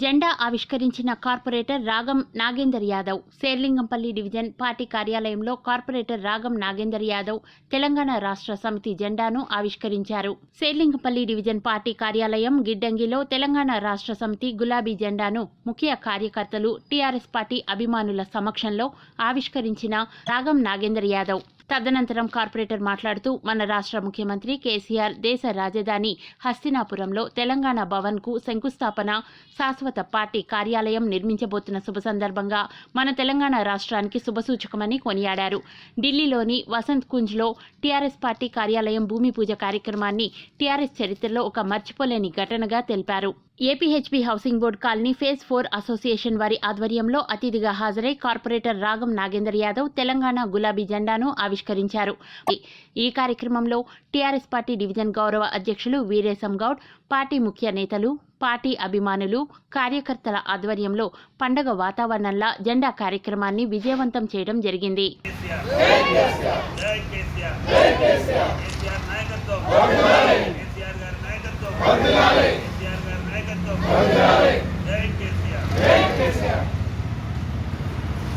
జెండా ఆవిష్కరించిన corporator Ragam Nagender Yadav. Serilingampally division party కార్యాలయంలో కార్పొరేటర్ రాగం నాగేందర్ యాదవ్ తెలంగాణ రాష్ట్ర సమితి జెండాను ఆవిష్కరించారు. శేర్లింగంపల్లి డివిజన్ పార్టీ కార్యాలయం గిడ్డంగిలో తెలంగాణ రాష్ట్ర సమితి గులాబీ జెండాను ముఖ్య కార్యకర్తలు టీఆర్ఎస్ పార్టీ అభిమానుల సమక్షంలో ఆవిష్కరించిన రాగం నాగేందర్ యాదవ్. తదనంతరం కార్పొరేటర్ మాట్లాడుతూ మన రాష్ట్ర ముఖ్యమంత్రి కేసీఆర్ దేశ రాజధాని హస్తినాపురంలో తెలంగాణ భవన్కు శంకుస్థాపన శాశ్వత పార్టీ కార్యాలయం నిర్మించబోతున్న శుభ సందర్భంగా మన తెలంగాణ రాష్ట్రానికి శుభసూచకమని కొనియాడారు. ఢిల్లీలోని వసంత్ కుంజ్లో టీఆర్ఎస్ పార్టీ కార్యాలయం భూమి పూజ కార్యక్రమాన్ని టీఆర్ఎస్ చరిత్రలో ఒక మర్చిపోలేని ఘటనగా తెలిపారు. APHB housing board colony phase four association వారి ఆధ్వర్యంలో అతిథిగా హాజరై కార్పొరేటర్ రాగం నాగేందర్ యాదవ్ తెలంగాణ గులాబీ జెండాను ఆవిష్కరించారు. ఈ కార్యక్రమంలో టీఆర్ఎస్ పార్టీ డివిజన్ గౌరవ అధ్యక్షులు వీరేశం గౌడ్ పార్టీ ముఖ్య నేతలు పార్టీ అభిమానులు కార్యకర్తల ఆధ్వర్యంలో పండగ వాతావరణంలో జెండా కార్యక్రమాన్ని విజయవంతం చేయడం జరిగింది.